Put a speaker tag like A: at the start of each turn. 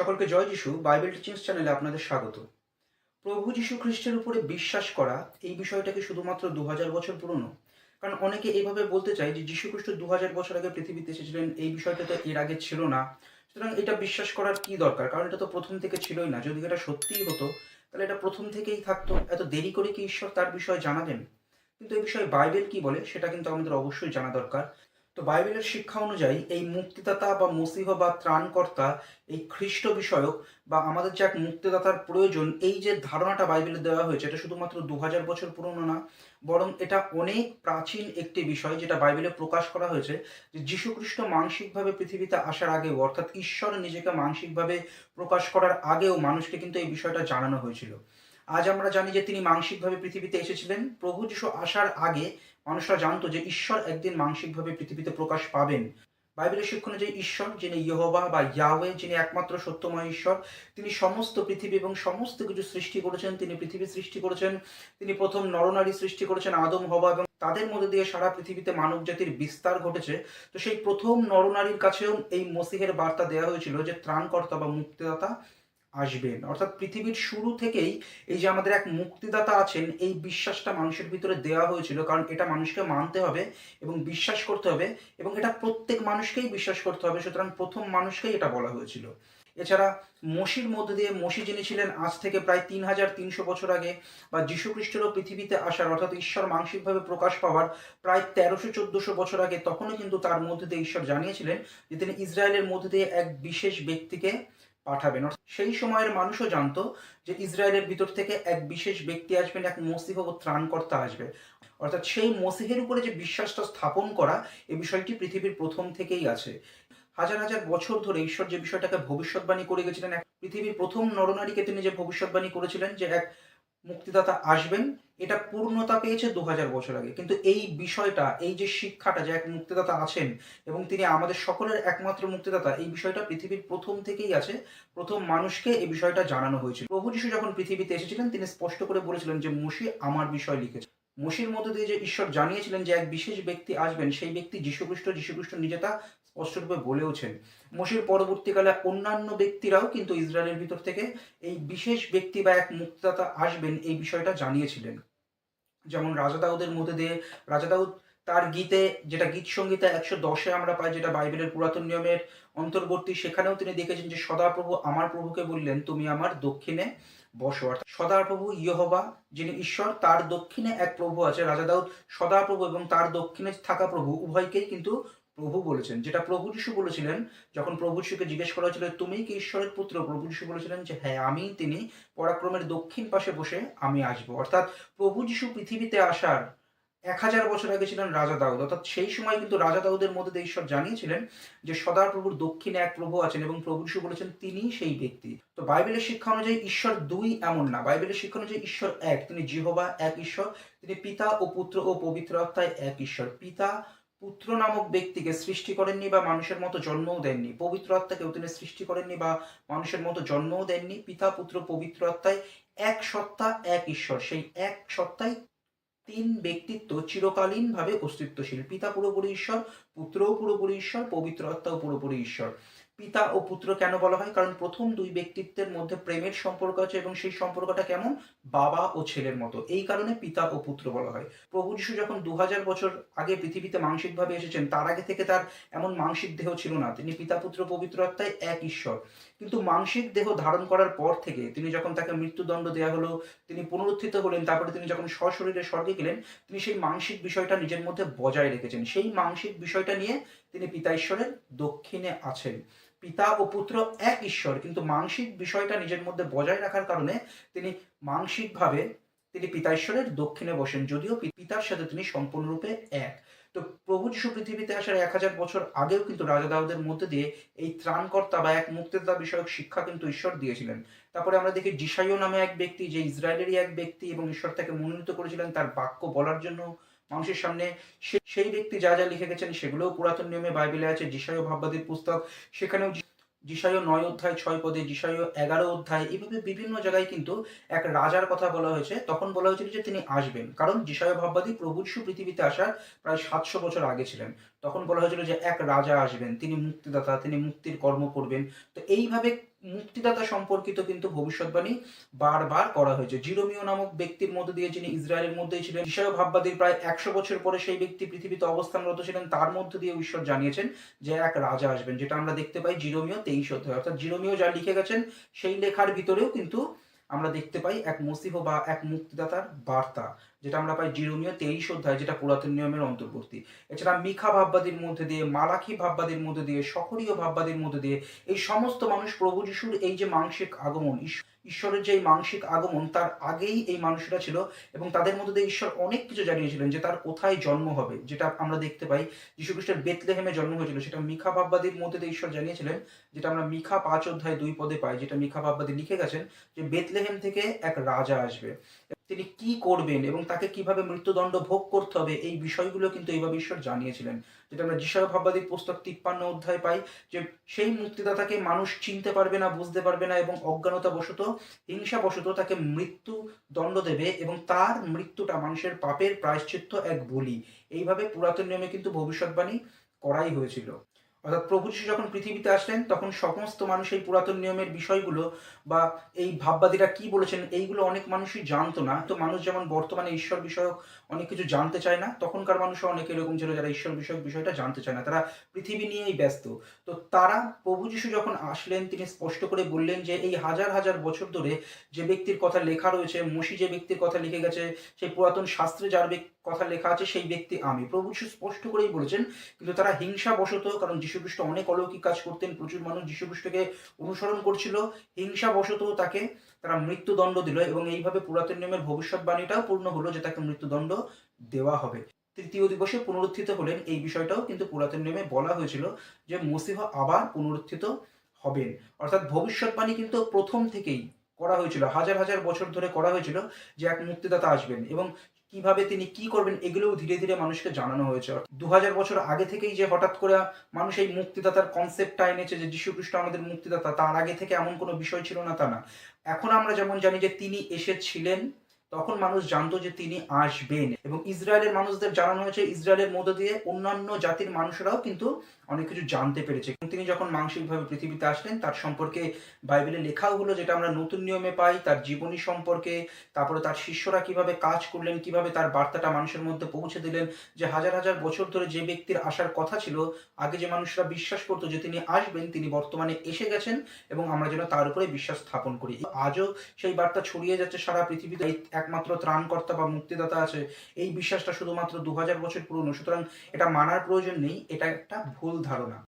A: সকলকে জয় যিশু, Bible teachings চ্যানেলে আপনাদের স্বাগত। প্রভু যিশু খ্রিস্টের উপরে বিশ্বাস করা এই বিষয়টাকে শুধুমাত্র দু হাজার বছর পুরনো। কারণ অনেকে এইভাবে বলতে চায় যে যিশু খ্রিস্ট দু হাজার বছর আগে পৃথিবীতে এসেছিলেন, এই বিষয়টা তো এর আগে ছিল না। সুতরাং এটা বিশ্বাস করার কি দরকার? কারণ এটা তো প্রথম থেকে ছিলই না। যদি এটা সত্যিই হতো, তাহলে এটা প্রথম থেকেই থাকতো। এত দেরি করে কি ঈশ্বর তার বিষয়ে জানাবেন কিন্তু এই বিষয়ে বাইবেল কি বলে, সেটা কিন্তু আমাদের অবশ্যই জানা দরকার। তো বাইবেলের শিক্ষা অনুযায়ী এই মুক্তিদাতা বা মসিহ বা ত্রাণকর্তা, এই খ্রিস্ট বিষয়ক বা আমাদের যে এক মুক্তিদাতার প্রয়োজন, এই যে ধারণাটা বাইবেলে দেওয়া হয়েছে, এটা শুধুমাত্র দু হাজার বছর পুরনো না, বরং এটা অনেক প্রাচীন একটি বিষয় যেটা বাইবেলে প্রকাশ করা হয়েছে যে যীশুখ্রিস্ট মানসিকভাবে পৃথিবীতে আসার আগেও, অর্থাৎ ঈশ্বর নিজেকে মানসিকভাবে প্রকাশ করার আগেও মানুষকে কিন্তু এই বিষয়টা জানানো হয়েছিল। আজ আমরা জানি যে তিনি মানসিকভাবে পৃথিবীতে এসেছিলেন। প্রভু যিশু আসার আগে মানুষরা জানতো যে ঈশ্বর একদিন মানসিকভাবে পৃথিবীতে প্রকাশ পাবেন। বাইবেলের শিক্ষা অনুযায়ী ঈশ্বর, যিনি ইহোবা বা ইয়াওয়ে যিনি একমাত্র সত্যময় ঈশ্বর, তিনি সমস্ত পৃথিবী এবং সমস্ত কিছু সৃষ্টি করেছেন, তিনি পৃথিবী সৃষ্টি করেছেন, তিনি প্রথম নরনারী সৃষ্টি করেছেন, আদম, হবা এবং তাদের মধ্যে দিয়ে সারা পৃথিবীতে মানব জাতির বিস্তার ঘটেছে। তো সেই প্রথম নরনারীর কাছেও এই মসিহের বার্তা দেওয়া হয়েছিল যে ত্রাণকর্তা বা মুক্তিদাতা আসবেন। অর্থাৎ পৃথিবীর শুরু থেকেই এই যে আমাদের এক মুক্তিদাতা আছেন, এই বিশ্বাসটা মানুষের ভিতরে দেওয়া হয়েছিল। কারণ এটা মানুষকে মানতে হবে এবং বিশ্বাস করতে হবে এবং এটা প্রত্যেক মানুষকেই বিশ্বাস করতে হবে। সুতরাং প্রথম মানুষকেই এটা বলা হয়েছিল। এছাড়া মসির মধ্যে দিয়ে মসি যিনি ছিলেন, আজ থেকে প্রায় তিন হাজার তিনশো বছর আগে বা যীশু খ্রিস্টেরও পৃথিবীতে আসার, অর্থাৎ ঈশ্বর মানসিকভাবে প্রকাশ পাওয়ার প্রায় তেরোশো চোদ্দশো বছর আগে তখনও কিন্তু তার মধ্যে দিয়ে ঈশ্বর জানিয়েছিলেন যে তিনি ইসরায়েলের মধ্যে দিয়ে এক বিশেষ ব্যক্তিকে পাঠাবেন। সেই সময়ের মানুষও জানতো যে ইসরায়েলের ভিতর থেকে এক বিশেষ ব্যক্তি আসবেন, এক মসিহ ও ত্রাণকর্তা আসবে। অর্থাৎ সেই মসিহের উপরে যে বিশ্বাসটা স্থাপন করা এই বিষয়টি পৃথিবীর প্রথম থেকেই আছে। হাজার হাজার বছর ধরে ঈশ্বর যে বিষয়টাকে ভবিষ্যৎবাণী করে গেছিলেন, এক পৃথিবীর প্রথম নরনারীকে তিনি যে ভবিষ্যৎবাণী করেছিলেন যে এক মুক্তিদাতা আসবেন এটা পূর্ণতা পেয়েছে দু হাজার বছর আগে। কিন্তু এই বিষয়টা, এই যে শিক্ষাটা, যে এক মুক্তিদাতা আছেন এবং তিনি আমাদের সকলের একমাত্র মুক্তিদাতা, এই বিষয়টা পৃথিবীর প্রথম থেকেই আছে, প্রথম মানুষকে এই বিষয়টা জানানো হয়েছিল। প্রভু যিশু যখন পৃথিবীতে এসেছিলেন, তিনি স্পষ্ট করে বলেছিলেন যে মসি আমার বিষয় লিখেছে। মসির মধ্যে দিয়ে যে ঈশ্বর জানিয়েছিলেন যে এক বিশেষ ব্যক্তি আসবেন, সেই ব্যক্তি যীশুখ্রিস্ট যীশুখ্রিস্ট নিজে তা স্পষ্টরূপে বলেওছেন। মসির পরবর্তীকালে অন্যান্য ব্যক্তিরাও কিন্তু ইসরায়েলের ভিতর থেকে এই বিশেষ ব্যক্তি বা এক মুক্তিদাতা আসবেন, এই বিষয়টা জানিয়েছিলেন। যেমন রাজা দাউদের মধ্যে দিয়ে, রাজা দাউদ তার গীতে যেটা গীত সঙ্গীতে একশো দশে আমরা পাই, যেটা বাইবেলের পুরাতন নিয়মের অন্তর্বর্তী, সেখানেও তিনি দেখেছেন যে সদাপ্রভু আমার প্রভুকে বললেন, তুমি আমার দক্ষিণে বসো। অর্থাৎ সদাপ্রভু ইহবা যিনি ঈশ্বর, তার দক্ষিণে এক প্রভু আছে, রাজা দাউদ সদাপ্রভু এবং তার দক্ষিণে থাকা প্রভু, উভয়কেই কিন্তু প্রভু বলেছেন, যেটা প্রভু যিশু বলেছিলেন, যখন প্রভু যিশুকে জিজ্ঞেস করা হয়েছিল, তুমি কি ঈশ্বরের পুত্র? প্রভু যিশু বলেছিলেন যে হ্যাঁ আমি তিনি। পরাক্রমের দক্ষিণ পাশে বসে আমি আসব। অর্থাৎ প্রভু যিশু পৃথিবীতে আসার এক হাজার বছর আগে ছিলেন রাজা দাউদ। অর্থাৎ সেই সময় কিন্তু রাজা দাউদের মধ্যে ঈশ্বর জানিয়েছিলেন যে, সদা প্রভুর দক্ষিণে এক প্রভু আছেন এবং প্রভু যিশু বলেছেন তিনি সেই ব্যক্তি। তো বাইবেলের শিক্ষা অনুযায়ী ঈশ্বর দুই এমন না। বাইবেলের শিক্ষা অনুযায়ী ঈশ্বর এক। তিনি জিহবা এক ঈশ্বর, তিনি পিতা ও পুত্র ও পবিত্র আত্মায় এক ঈশ্বর। পিতা পুত্র নামক ব্যক্তিকে সৃষ্টি করেননি বা মানুষের মতো জন্মও দেননি। পবিত্র আত্মাকেও তিনি সৃষ্টি করেননি বা মানুষের মতো জন্মও দেননি। পিতা, পুত্র, পবিত্র আত্মায় এক সত্তা, এক ঈশ্বর। সেই এক সত্তায় তিন ব্যক্তিত্ব চিরকালীনভাবে অস্তিত্বশীল। পিতা পুরোপুরি ঈশ্বর, পুত্রও পুরোপুরি ঈশ্বর, পবিত্র আত্মাও পুরোপুরি ঈশ্বর। পিতা ও পুত্র কেন বলা হয়? কারণ প্রথম দুই ব্যক্তিত্বের মধ্যে প্রেমের সম্পর্ক আছে এবং সেই সম্পর্কটা কেমন? বাবা ও ছেলের মতো। এই কারণে পিতা ও পুত্র বলা হয়। প্রভু যিশু যখন দু হাজার বছর আগে পৃথিবীতে মানসিকভাবে এসেছেন, তার আগে থেকে তার এমন মানসিক দেহ ছিল না। তিনি পিতা, পুত্র, পবিত্র আত্মায় এক ঈশ্বর। কিন্তু মানসিক দেহ ধারণ করার পর থেকে তিনি যখন তাকে মৃত্যুদণ্ড দেওয়া হলো, তিনি পুনরুত্থিত হলেন, তারপরে তিনি যখন সশরীরে স্বর্গে গেলেন, তিনি সেই মানসিক বিষয়টা নিজের মধ্যে বজায় রেখেছেন। সেই মানসিক বিষয়টা নিয়ে তিনি পিতা ঈশ্বরের দক্ষিণে আছেন। পিতা ও পুত্র এক ঈশ্বর, কিন্তু মানসিক বিষয়টা নিজের মধ্যে বজায় রাখার কারণে তিনি মানসিকভাবে তিনি পিতা ঈশ্বরের দক্ষিণে বসেন, যদিও পিতার সাথে তিনি সম্পূর্ণরূপে এক। তো প্রভু যিশু পৃথিবীতে আসার এক হাজার বছর আগেও কিন্তু রাজা দাউদের মধ্যে দিয়ে এই ত্রাণকর্তা বা এক মুক্তিদাতা বিষয়ক শিক্ষা কিন্তু ঈশ্বর দিয়েছিলেন। তারপরে আমরা দেখি জিসাইও নামে এক ব্যক্তি, যে ইসরায়েলেরই এক ব্যক্তি এবং ঈশ্বর তাকে মনোনীত করেছিলেন, তার বাক্য বলার জন্য। মানুষের সামনে সেই ব্যক্তি যা যা লিখে গেছেন সেগুলোও পুরাতন নিয়মে বাইবেলে আছে। যিশায় ভাববাদীর পুস্তক, সেখানেও যিশায় নয় অধ্যায় ছয় পদে যিশায় এগারো অধ্যায় এইভাবে বিভিন্ন জায়গায় কিন্তু এক রাজার কথা বলা হয়েছে। তখন বলা হয়েছিল যে তিনি আসবেন। কারণ যিশায় ভাববাদী প্রভুৎসু পৃথিবীতে আসার প্রায় সাতশো বছর আগে ছিলেন। তখন বলা হয়েছিল যে এক রাজা আসবেন, তিনি মুক্তিদাতা, তিনি মুক্তির কর্ম করবেন। তো এইভাবে মুক্তিদাতা সম্পর্কিত কিন্তু ভবিষ্যৎবাণী বারবার করা হয়েছে। জিরোমিও নামক ব্যক্তির মধ্যে দিয়ে যিনি ইসরায়েলের মধ্যেই ছিলেন ঈশ্বর ভাববাদীর প্রায় একশো বছর পরে সেই ব্যক্তি পৃথিবীতে অবস্থানরত ছিলেন। তার মধ্যে দিয়ে ঈশ্বর জানিয়েছেন যে এক রাজা আসবেন, যেটা আমরা দেখতে পাই জিরোমিও তেইশ অধ্যায়। অর্থাৎ জিরোমিও যা লিখে গেছেন, সেই লেখার ভিতরেও কিন্তু আমরা দেখতে পাই এক মসিহ বা এক মুক্তিদাতার বার্তা, যেটা আমরা পাই জিরোমীয় তেইশ অধ্যায়, যেটা পুরাতন নিয়মের অন্তর্বর্তী। এছাড়া মিখা ভাববাদীর মধ্যে দিয়ে, মালাখি ভাববাদীর মধ্যে দিয়ে, সকরীয় ভাববাদীর মধ্যে দিয়ে এই সমস্ত মানুষ প্রভু যিশুর এই যে মাংসিক আগমন ঈশ- ঈশ্বরের যে মাংসিক আগমন, তার আগেই এই মানুষরা ছিল এবং তাদের মধ্যে দিয়ে ঈশ্বর অনেক কিছু জানিয়েছিলেন যে তার কোথায় জন্ম হবে। যেটা আমরা দেখতে পাই যীশু খ্রিস্টের বেতলেহেমে জন্ম হয়েছিল। সেটা মিখা ভাববাদীর মধ্যে দিয়ে ঈশ্বর জানিয়েছিলেন, যেটা আমরা মিখা পাঁচ অধ্যায় দুই পদে পাই, যেটা মিখা ভাববাদী লিখে গেছেন যে বেতলেহেম থেকে এক রাজা আসবে। তিনি কি করবেন এবং তাকে কীভাবে মৃত্যুদণ্ড ভোগ করতে হবে, এই বিষয়গুলো কিন্তু এইভাবে ঈশ্বর জানিয়েছিলেন। যেটা আমরা যিশয় ভাববাদীর পুস্তক তিপ্পান্ন অধ্যায় পাই যে, সেই মুক্তিদাতাকে মানুষ চিনতে পারবে না, বুঝতে পারবে না এবং অজ্ঞানতা বশত হিংসা বশত তাকে মৃত্যু দণ্ড দেবে এবং তার মৃত্যুটা মানুষের পাপের প্রায়শ্চিত্ত এক বলি। এইভাবে পুরাতন নিয়মে কিন্তু ভবিষ্যৎবাণী করাই হয়েছিল। অর্থাৎ প্রভু যিশু যখন পৃথিবীতে আসলেন, তখন সমস্ত মানুষ এই পুরাতন নিয়মের বিষয়গুলো বা এই ভাববাদীরা কি বলেছেন, এইগুলো অনেক মানুষই জানতো না। তো মানুষ যেমন বর্তমানে ঈশ্বর বিষয়ক অনেক কিছু জানতে চায় না, তখনকার মানুষও অনেক এরকম ছিল যারা ঈশ্বর বিষয়ক বিষয়টা জানতে চায় না। তারা পৃথিবী নিয়েই ব্যস্ত। তো তারা প্রভু যিশু যখন আসলেন, তিনি স্পষ্ট করে বললেন যে এই হাজার হাজার বছর ধরে যে ব্যক্তির কথা লেখা রয়েছে, মসি যে ব্যক্তির কথা লিখে গেছে, সেই পুরাতন শাস্ত্রে যার ব্যক- কথা লেখা আছে, সেই ব্যক্তি আমি। প্রভু যিশু স্পষ্ট করেই বলেছেন, কিন্তু তারা হিংসা বশত কারণ যীশুখ্রিস্ট অনেক অলৌকিক কাজ করতেন, প্রচুর মানুষ যীশুখ্রিস্টকে অনুসরণ করছিল হিংসা বশত তাকে তারা মৃত্যুদণ্ড দিল এবং এইভাবে পুরাতন নিয়মের ভবিষ্যৎবাণীটাও পূর্ণ হলো যে তাকে মৃত্যুদণ্ড দেওয়া হবে। তৃতীয় দিবসে পুনরুত্থিত হলেন, এই বিষয়টাও কিন্তু পুরাতন নিয়মে বলা হয়েছিল যে মসিহ আবার পুনরুত্থিত হবেন। অর্থাৎ ভবিষ্যৎবাণী কিন্তু প্রথম থেকেই করা হয়েছিল, হাজার হাজার বছর ধরে করা হয়েছিল যে এক মুক্তিদাতা আসবেন এবং কীভাবে তিনি কি করবেন এগুলোও ধীরে ধীরে মানুষকে জানানো হয়েছে। দু হাজার বছর আগে থেকেই যে হঠাৎ করে মানুষ এই মুক্তিদাতার কনসেপ্টটা এনেছে যে যীশুখ্রিস্ট আমাদের মুক্তিদাতা, তার আগে থেকে এমন কোনো বিষয় ছিল না তা না। এখন আমরা যেমন জানি যে তিনি এসেছিলেন তখন মানুষ জানতো যে তিনি আসবেন। এবং ইসরায়েলের মানুষদের জানানো হয়েছে, ইসরায়েলের মধ্য দিয়ে অন্যান্য জাতির মানুষরাও কিন্তু অনেক কিছু জানতে পেরেছে। তিনি যখন মানসিকভাবে পৃথিবীতে আসলেন, তার সম্পর্কে বাইবেলে লেখাও হলো, যেটা আমরা নতুন নিয়মে পাই, তার জীবনী সম্পর্কে, তারপরে তার শিষ্যরা কীভাবে কাজ করলেন, কীভাবে তার বার্তাটা মানুষের মধ্যে পৌঁছে দিলেন, যে হাজার হাজার বছর ধরে যে ব্যক্তির আসার কথা ছিল, আগে যে মানুষরা বিশ্বাস করতো যে তিনি আসবেন, তিনি বর্তমানে এসে গেছেন, এবং আমরা যেন তার উপরে বিশ্বাস স্থাপন করি। আজও সেই বার্তা ছড়িয়ে যাচ্ছে সারা পৃথিবীতে। একমাত্র ত্রাণকর্তা বা মুক্তিদাতা আছে, এই বিশ্বাসটা শুধুমাত্র দু হাজার বছর পুরনো। সুতরাং এটা মানার প্রয়োজন নেই, এটা একটা ভুল ধারণা।